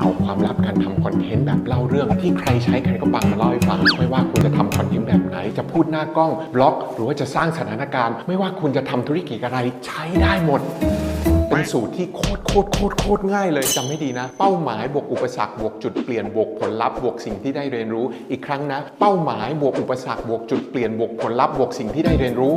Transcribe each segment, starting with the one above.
เอาความลับการทำคอนเทนต์แบบเล่าเรื่องที่ใครใช้ใครก็ปังมาเล่าให้ฟัง ไม่ว่าคุณจะทำคอนเทนต์แบบไหน จะพูดหน้ากล้องบล็อก หรือว่าจะสร้างสถานการณ์ ไม่ว่าคุณจะทำธุรกิจอะไรใช้ได้หมดเป็นสูตรที่โคตรโคตรโคตรโคตรง่ายเลยจำให้ดีนะ เป้าหมายบวกอุปสรรคบวกจุดเปลี่ยนบวกผลลัพธ์บวกสิ่งที่ได้เรียนรู้ อีกครั้งนะ เป้าหมายบวกอุปสรรคบวกจุดเปลี่ยนบวกผลลัพธ์บวกสิ่งที่ได้เรียนรู้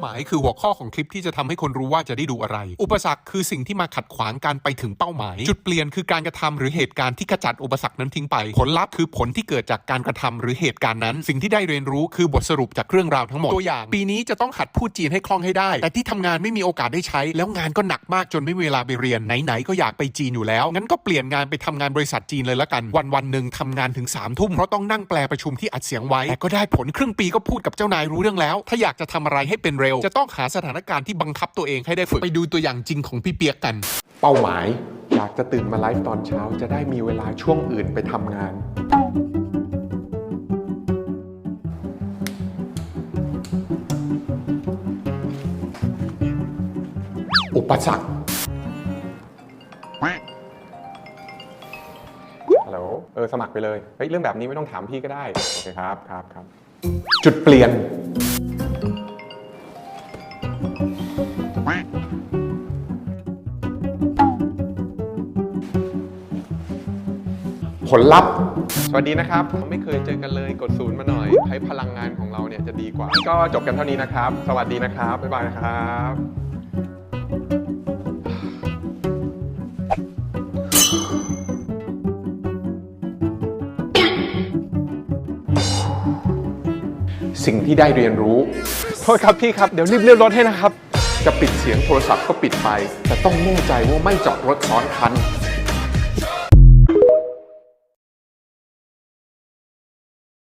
หมายคือหัวข้อของคลิปที่จะทำให้คนรู้ว่าจะได้ดูอะไร อุปสรรคคือสิ่งที่มาขัดขวางการไปถึงเป้าหมาย จุดเปลี่ยนคือการกระทำหรือเหตุการณ์ที่ขจัดอุปสรรคนั้นทิ้งไป ผลลัพธ์คือผลที่เกิดจากการกระทำหรือเหตุการณ์นั้น สิ่งที่ได้เรียนรู้คือบทสรุปจากเรื่องราวทั้งหมดตัวอย่าง ปีนี้จะต้องหัดพูดจีนให้คล่องให้ได้ แต่ที่ทำงานไม่มีโอกาสได้ใช้ แล้วงานก็หนักมากจนไม่มีเวลาไปเรียนไหนๆก็อยากไปจีนอยู่แล้วงั้นก็เปลี่ยนงานไปทำงานบริษัทจีนเลยละกัน วันวันๆหนึ่งทำงานถึง3ามทุ่มเพราะต้องนั่งแปลประชุมที่อัดเสียงไว้แต่ก็ได้ผลครึ่งปีก็พูดกับเจ้านายรู้เรื่องแล้ว ถ้าอยากจะทำอะไรให้เป็นเร็ว จะต้องหาสถานการณ์ที่บังคับตัวเองให้ได้ฝึก ไปดูตัวอย่างจริงของพี่เปียกกัน เป้าหมาย อยากจะตื่นมาไลฟ์ตอนเช้า จะได้มีเวลาช่วงอื่นไปทำงาน อุปสรรคฮัลโหลเออสมัครไปเลย เฮ้ย เรื่องแบบนี้ไม่ต้องถามพี่ก็ได้ โอเคครับ ครับครับ จุดเปลี่ยน ผลลัพธ์ สวัสดีนะครับเราไม่เคยเจอกันเลยกดศูนย์มาหน่อยให้พลังงานของเราเนี่ยจะดีกว่า ก็จบกันเท่านี้นะครับ สวัสดีนะครับ บ๊ายบายนะครับสิ่งที่ได้เรียนรู้โทษครับพี่ครับ เดี๋ยวรีบเลื่อนรถให้นะครับ จะปิดเสียงโทรศัพท์ก็ปิดไป แต่ต้องแน่ใจว่าไม่จอดรถซ้อนคัน